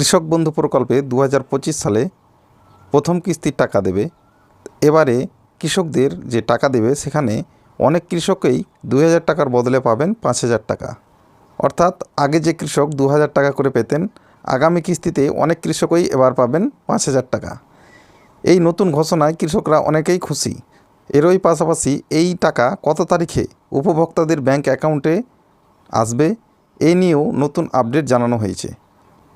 কৃষক বন্ধু প্রকল্পে দু হাজার পঁচিশ সালে প্রথম কিস্তির টাকা দেবে। এবারে কৃষকদের যে টাকা দেবে, সেখানে অনেক কৃষকই দু টাকার বদলে পাবেন পাঁচ হাজার টাকা। অর্থাৎ আগে যে কৃষক দু হাজার টাকা করে পেতেন, আগামী কিস্তিতে অনেক কৃষকই এবার পাবেন পাঁচ হাজার টাকা। এই নতুন ঘোষণায় কৃষকরা অনেকেই খুশি। এরই পাশাপাশি এই টাকা কত তারিখে উপভোক্তাদের ব্যাংক অ্যাকাউন্টে আসবে এই নিয়েও নতুন আপডেট জানানো হয়েছে।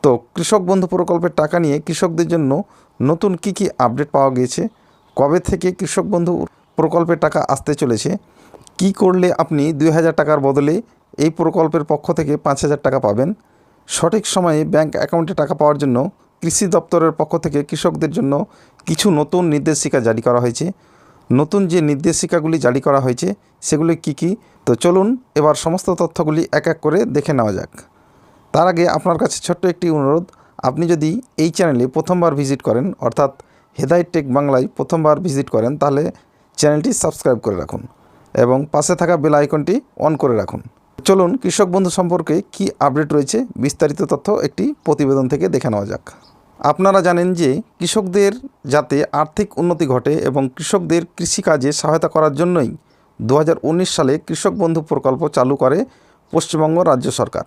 তো কৃষক বন্ধু প্রকল্পের টাকা নিয়ে কৃষকদের জন্য নতুন কি কি আপডেট পাওয়া গিয়েছে? কবে থেকে কৃষক বন্ধু প্রকল্পের টাকা আসতে চলেছে? কি করলে আপনি দুই হাজার টাকার বদলে এই প্রকল্পের পক্ষ থেকে পাঁচ হাজার টাকা পাবেন? সঠিক সময়ে ব্যাংক অ্যাকাউন্টে টাকা পাওয়ার জন্য কৃষি দপ্তরের পক্ষ থেকে কৃষকদের জন্য কিছু নতুন নির্দেশিকা জারি করা হয়েছে। নতুন যে নির্দেশিকাগুলি জারি করা হয়েছে, সেগুলি কি কি? তো চলুন এবার সমস্ত তথ্যগুলি এক এক করে দেখে নেওয়া যাক। তার আগে আপনার কাছে ছোট্ট একটি অনুরোধ। আপনি যদি এই চ্যানেলে প্রথমবার ভিজিট করেন, অর্থাৎ হেদায়ত টেক বাংলায় প্রথমবার ভিজিট করেন, তাহলে চ্যানেলটি সাবস্ক্রাইব করে রাখুন এবং পাশে থাকা বেল আইকনটি অন করে রাখুন। চলুন কৃষক বন্ধু সম্পর্কে কি আপডেট রয়েছে বিস্তারিত তথ্য একটি প্রতিবেদন থেকে দেখে নেওয়া যাক। আপনারা জানেন যে কৃষকদের যাতে আর্থিক উন্নতি ঘটে এবং কৃষকদের কৃষিকাজে সহায়তা করার জন্যই দু হাজার উনিশ সালে কৃষক বন্ধু প্রকল্প চালু করে পশ্চিমবঙ্গ রাজ্য সরকার।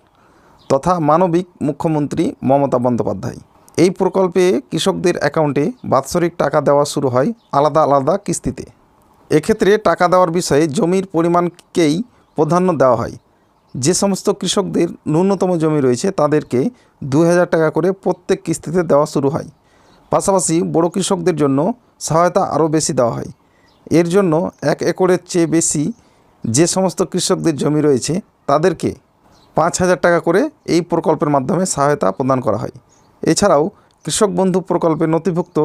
তথা মানবিক মুখ্যমন্ত্রী মমতা বন্দ্যোপাধ্যায়। এই প্রকল্পে কৃষকদের অ্যাকাউন্টে বাৎসরিক টাকা দেওয়া শুরু হয় আলাদা আলাদা কিস্তিতে। এক্ষেত্রে টাকা দেওয়ার বিষয়ে জমির পরিমাণকেই প্রাধান্য দেওয়া হয়। যে সমস্ত কৃষকদের ন্যূনতম জমি রয়েছে তাদেরকে দু হাজার টাকা করে প্রত্যেক কিস্তিতে দেওয়া শুরু হয়। পাশাপাশি বড় কৃষকদের জন্য সহায়তা আরও বেশি দেওয়া হয়। এর জন্য এক একরের চেয়ে বেশি যে সমস্ত কৃষকদের জমি রয়েছে তাদেরকে পাঁচ হাজার টাকা করে এই প্রকল্পের মাধ্যমে সহায়তা প্রদান করা হয়। এছাড়াও কৃষক বন্ধু প্রকল্পে নথিভুক্ত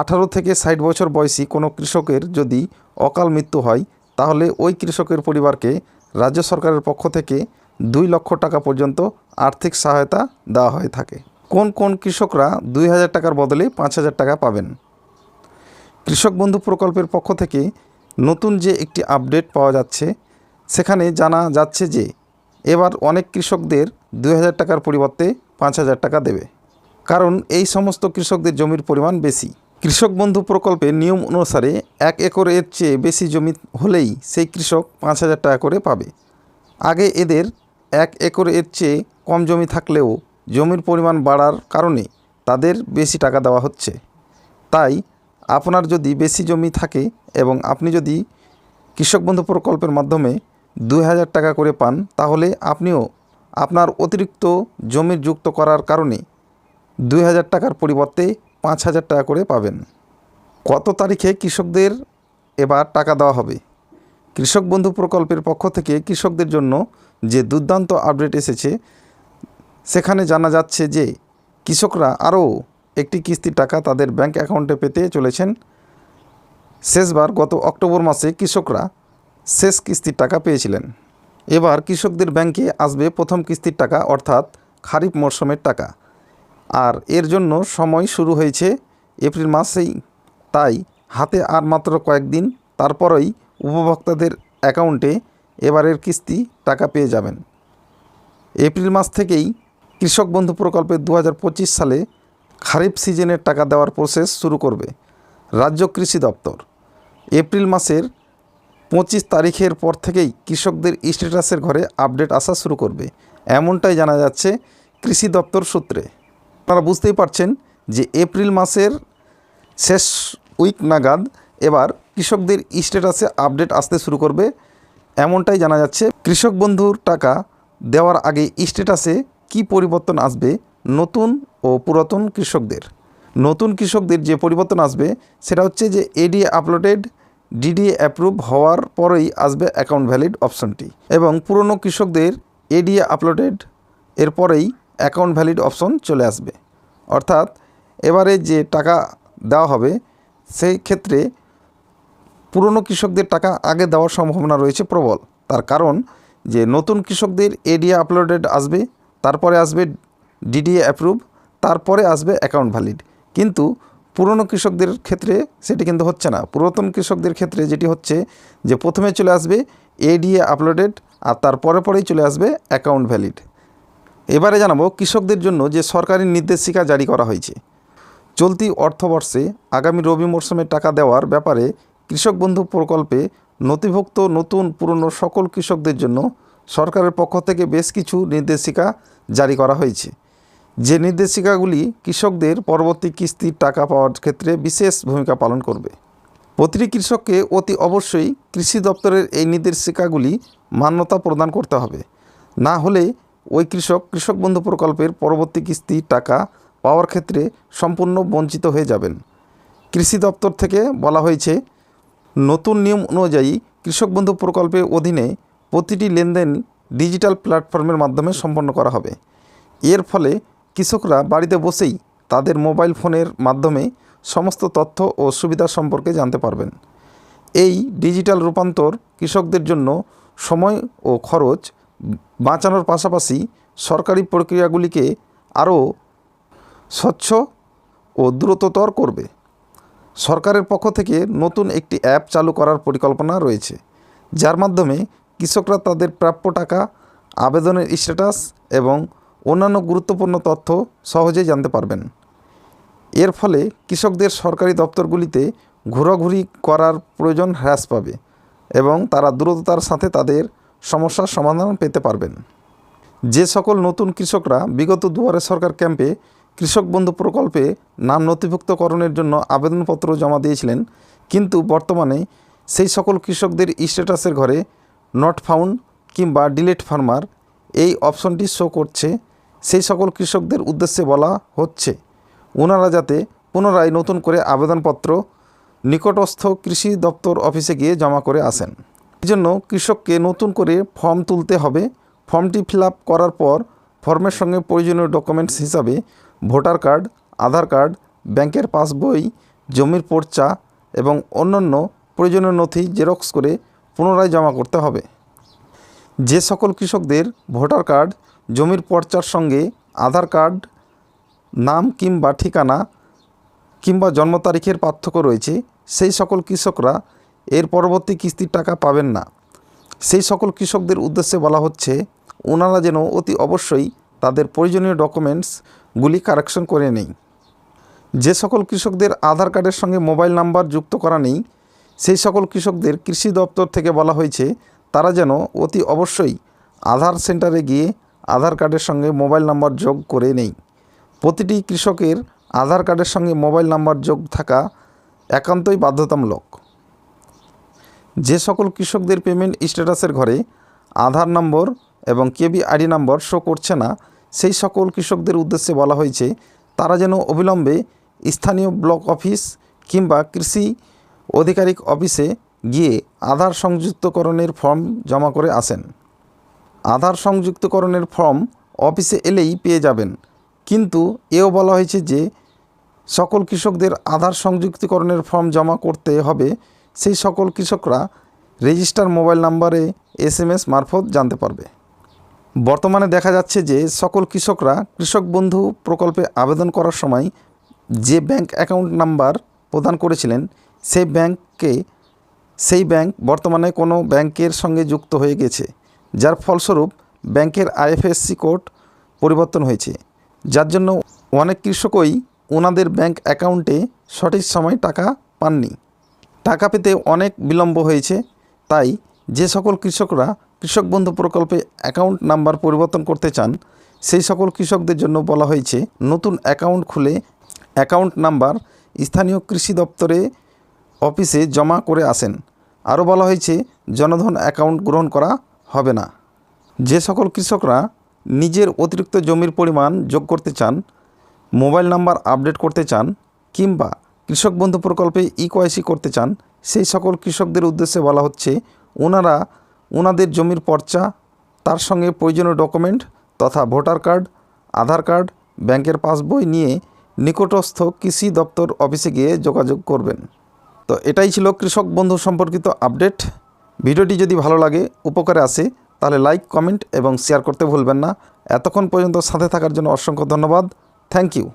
আঠারো থেকে ষাট বছর বয়সী কোনো কৃষকের যদি অকাল মৃত্যু হয়, তাহলে ওই কৃষকের পরিবারকে রাজ্য সরকারের পক্ষ থেকে দুই লক্ষ টাকা পর্যন্ত আর্থিক সহায়তা দেওয়া হয়ে থাকে। কোন কোন কৃষকরা দুই হাজার টাকার বদলে পাঁচ হাজার টাকা পাবেন? কৃষক বন্ধু প্রকল্পের পক্ষ থেকে নতুন যে একটি আপডেট পাওয়া যাচ্ছে, সেখানে জানা যাচ্ছে যে এবার অনেক কৃষকদের দুই হাজার টাকার পরিবর্তে পাঁচ হাজার টাকা দেবে। কারণ এই সমস্ত কৃষকদের জমির পরিমাণ বেশি। কৃষক বন্ধু প্রকল্পের নিয়ম অনুসারে এক একরের চেয়ে বেশি জমি হলেই সেই কৃষক পাঁচ হাজার টাকা করে পাবে। আগে এদের এক একরের চেয়ে কম জমি থাকলেও জমির পরিমাণ বাড়ার কারণে তাদের বেশি টাকা দেওয়া হচ্ছে। তাই আপনার যদি বেশি জমি থাকে এবং আপনি যদি কৃষক বন্ধু প্রকল্পের মাধ্যমে দুই হাজার টাকা করে পান, তাহলে আপনিও আপনার অতিরিক্ত জমি যুক্ত করার কারণে দুই হাজার টাকার পরিবর্তে পাঁচ হাজার টাকা করে পাবেন। কত তারিখে কৃষকদের এবার টাকা দেওয়া হবে? কৃষক বন্ধু প্রকল্পের পক্ষ থেকে কৃষকদের জন্য যে দুর্দান্ত আপডেট এসেছে, সেখানে জানা যাচ্ছে যে কৃষকরা আরও একটি কিস্তির টাকা তাদের ব্যাংক অ্যাকাউন্টে পেতে চলেছেন। শেষবার গত অক্টোবর মাসে কৃষকরা শেষ কিস্তির টাকা পেয়েছিলেন। এবার কৃষকদের ব্যাংকে আসবে প্রথম কিস্তির টাকা, অর্থাৎ খারিফ মরশুমের টাকা। আর এর জন্য সময় শুরু হয়েছে এপ্রিল মাসেই। তাই হাতে আর মাত্র কয়েকদিন, তারপরেই উপভোক্তাদের অ্যাকাউন্টে এবারের কিস্তি টাকা পেয়ে যাবেন। এপ্রিল মাস থেকেই কৃষক বন্ধু প্রকল্পে দু হাজার পঁচিশ সালে খারিফ সিজনের টাকা দেওয়ার প্রসেস শুরু করবে রাজ্য কৃষি দপ্তর। এপ্রিল মাসের পঁচিশ তারিখের পর থেকেই কৃষকদের স্ট্যাটাসের ঘরে আপডেট আসা শুরু করবে। এমনটাই জানা যাচ্ছে কৃষি দপ্তর সূত্রে। আপনারা বুঝতেই পারছেন যে এপ্রিল মাসের শেষ উইক নাগাদ এবার কৃষকদের স্ট্যাটাসে আপডেট আসতে শুরু করবে। এমনটাই জানা যাচ্ছে কৃষক বন্ধুর টাকা দেওয়ার আগে স্ট্যাটাসে কি পরিবর্তন আসবে নতুন ও পুরাতন কৃষকদের। নতুন কৃষকদের যে পরিবর্তন আসবে সেটা হচ্ছে যে এডিএ আপলোডেড ডিডিএ অ্যাপ্রুভ হওয়ার পরেই আসবে অ্যাকাউন্ট ভ্যালিড অপশনটি এবং পুরনো কৃষকদের এডিএ আপলোডেড। এর পরেই অ্যাকাউন্ট ভ্যালিড অপশন চলে আসবে। অর্থাৎ এবারে যে টাকা দেওয়া হবে, সেই ক্ষেত্রে পুরনো কৃষকদের টাকা আগে দেওয়ার সম্ভাবনা রয়েছে প্রবল। তার কারণ যে নতুন কৃষকদের এডিএ আপলোডেড আসবে, তারপরে আসবে ডিডিএ অ্যাপ্রুভ, তারপরে আসবে অ্যাকাউন্ট ভ্যালিড। কিন্তু পুরনো কৃষকদের ক্ষেত্রে সেটি কিন্তু হচ্ছে না। পুরাতন কৃষকদের ক্ষেত্রে যেটি হচ্ছে যে প্রথমে চলে আসবে এডিএ আপলোডেড আর তারপরে পরেই চলে আসবে অ্যাকাউন্ট ভ্যালিড এবারে জানাব কৃষকদের জন্য যে সরকারি নির্দেশিকা জারি করা হয়েছে। চলতি অর্থবর্ষে আগামী রবি মরশুমে টাকা দেওয়ার ব্যাপারে কৃষক বন্ধু প্রকল্পে নথিভুক্ত নতুন পুরনো সকল কৃষকদের জন্য সরকারের পক্ষ থেকে বেশ কিছু নির্দেশিকা জারি করা হয়েছে। যে নির্দেশিকাগুলি কৃষকদের পরবর্তী কিস্তির টাকা পাওয়ার ক্ষেত্রে বিশেষ ভূমিকা পালন করবে। প্রতিটি কৃষককে অতি অবশ্যই কৃষি দপ্তরের এই নির্দেশিকাগুলি মান্যতা প্রদান করতে হবে। না হলে ওই কৃষক কৃষক বন্ধু প্রকল্পের পরবর্তী কিস্তির টাকা পাওয়ার ক্ষেত্রে সম্পূর্ণ বঞ্চিত হয়ে যাবেন। কৃষি দপ্তর থেকে বলা হয়েছে, নতুন নিয়ম অনুযায়ী কৃষক বন্ধু প্রকল্পের অধীনে প্রতিটি লেনদেন ডিজিটাল প্ল্যাটফর্মের মাধ্যমে সম্পন্ন করা হবে। এর ফলে কৃষকরা বাড়িতে বসেই তাদের মোবাইল ফোনের মাধ্যমে সমস্ত তথ্য ও সুবিধা সম্পর্কে জানতে পারবেন। এই ডিজিটাল রূপান্তর কৃষকদের জন্য সময় ও খরচ বাঁচানোর পাশাপাশি সরকারি প্রক্রিয়াগুলিকে আরও স্বচ্ছ ও দ্রুততর করবে। সরকারের পক্ষ থেকে নতুন একটি অ্যাপ চালু করার পরিকল্পনা রয়েছে, যার মাধ্যমে কৃষকরা তাদের প্রাপ্য টাকা, আবেদনের স্ট্যাটাস এবং অন্যান্য গুরুত্বপূর্ণ তথ্য সহজেই জানতে পারবেন। এর ফলে কৃষকদের সরকারি দপ্তরগুলিতে ঘোরাঘুরি করার প্রয়োজন হ্রাস পাবে এবং তারা দ্রুততার সাথে তাদের সমস্যার সমাধান পেতে পারবেন। যে সকল নতুন কৃষকরা বিগত দুয়ারে সরকার ক্যাম্পে কৃষক বন্ধু প্রকল্পে নাম নথিভুক্তকরণের জন্য আবেদনপত্র জমা দিয়েছিলেন, কিন্তু বর্তমানে সেই সকল কৃষকদের স্ট্যাটাসের ঘরে নট ফাউন্ড কিংবা ডিলেট ফার্মার এই অপশনটি শো করছে সেই সকল কৃষকদের উদ্দেশ্যে বলা হচ্ছে ওনারা যাতে পুনরায় নতুন করে আবেদনপত্র নিকটস্থ কৃষি দপ্তর অফিসে গিয়ে জমা করে আসেন। এই জন্য কৃষককে নতুন করে ফর্ম তুলতে হবে। ফর্মটি ফিল করার পর ফর্মের সঙ্গে প্রয়োজনীয় ডকুমেন্টস হিসাবে ভোটার কার্ড, আধার কার্ড, ব্যাংকের পাসবই জমির পর্চা এবং অন্যান্য প্রয়োজনীয় নথি জেরক্স করে পুনরায় জমা করতে হবে। যে সকল কৃষকদের ভোটার কার্ড জমির পর্চার সঙ্গে আধার কার্ড, নাম কিংবা ঠিকানা কিংবা জন্ম তারিখের পার্থক্য রয়েছে। সেই সকল কৃষকরা এর পরবর্তী কিস্তির টাকা পাবেন না। সেই সকল কৃষকদের উদ্দেশ্যে বলা হচ্ছে, ওনারা যেন অতি অবশ্যই তাদের প্রয়োজনীয় ডকুমেন্টসগুলি কারেকশন করে নেই। যে সকল কৃষকদের আধার কার্ডের সঙ্গে মোবাইল নাম্বার যুক্ত করা নেই, সেই সকল কৃষকদের কৃষি দপ্তর থেকে বলা হয়েছে, তারা যেন অতি অবশ্যই আধার সেন্টারে গিয়ে আধার কার্ডের সঙ্গে মোবাইল নাম্বার যোগ করে নেই। প্রতিটি কৃষকের আধার কার্ডের সঙ্গে মোবাইল নাম্বার যোগ থাকা একান্তই বাধ্যতামূলক। যে সকল কৃষকদের পেমেন্ট স্ট্যাটাসের ঘরে আধার নম্বর এবং কেবি আইডি নম্বর শো করছে না, সেই সকল কৃষকদের উদ্দেশ্যে বলা হয়েছে, তারা যেন অবিলম্বে স্থানীয় ব্লক অফিস কিংবা কৃষি আধিকারিক অফিসে গিয়ে আধার সংযুক্তকরণের ফর্ম জমা করে আসেন। আধার সংযুক্তকরণের ফর্ম অফিসে এলেই পেয়ে যাবেন। কিন্তু এও বলা হয়েছে যে, সকল কৃষকদের আধার সংযুক্তিকরণের ফর্ম জমা করতে হবে। সেই সকল কৃষকরা রেজিস্টার মোবাইল নাম্বারে এস এম এস মারফত জানতে পারবে। বর্তমানে দেখা যাচ্ছে যে, সকল কৃষকরা কৃষক বন্ধু প্রকল্পে আবেদন করার সময় যে ব্যাংক অ্যাকাউন্ট নাম্বার প্রদান করেছিলেন, সেই ব্যাংককে, সেই ব্যাংক বর্তমানে কোনো ব্যাংকের সঙ্গে যুক্ত হয়ে গেছে। যার ফলস্বরূপ ব্যাংকের আইএফএসসি কোড পরিবর্তন হয়েছে, যার জন্য অনেক কৃষকই ওনাদের ব্যাংক অ্যাকাউন্টে সঠিক সময় টাকা পাননি। টাকা পেতে অনেক বিলম্ব হয়েছে, তাই যে সকল কৃষকরা কৃষক বন্ধু প্রকল্পে অ্যাকাউন্ট নাম্বার পরিবর্তন করতে চান, সেই সকল কৃষকদের জন্য বলা হয়েছে, নতুন অ্যাকাউন্ট খুলে অ্যাকাউন্ট নাম্বার স্থানীয় কৃষি দপ্তরে অফিসে জমা করে আসেন। আরও বলা হয়েছে, জনধন অ্যাকাউন্ট গ্রহণ করা হবে না। যে সকল কৃষকরা নিজের অতিরিক্ত জমির পরিমাণ যোগ করতে চান, মোবাইল নাম্বার আপডেট করতে চান, কিংবা কৃষক বন্ধু প্রকল্পে ই কোয়াইসি করতে চান, সেই সকল কৃষকদের উদ্দেশ্যে বলা হচ্ছে, ওনারা ওনাদের জমির পর্চা, তার সঙ্গে প্রয়োজনীয় ডকুমেন্ট তথা ভোটার কার্ড, আধার কার্ড, ব্যাংকের পাসবই নিয়ে নিকটস্থ কৃষি দপ্তর অফিসে গিয়ে যোগাযোগ করবেন। তো এটাই ছিল কৃষক বন্ধু সম্পর্কিত আপডেট। ভিডিওটি যদি ভালো লাগে, উপকারে আসে, তাহলে লাইক, কমেন্ট এবং শেয়ার করতে ভুলবেন না। এতক্ষণ পর্যন্ত সাথে থাকার জন্য অসংখ্য ধন্যবাদ। Thank you.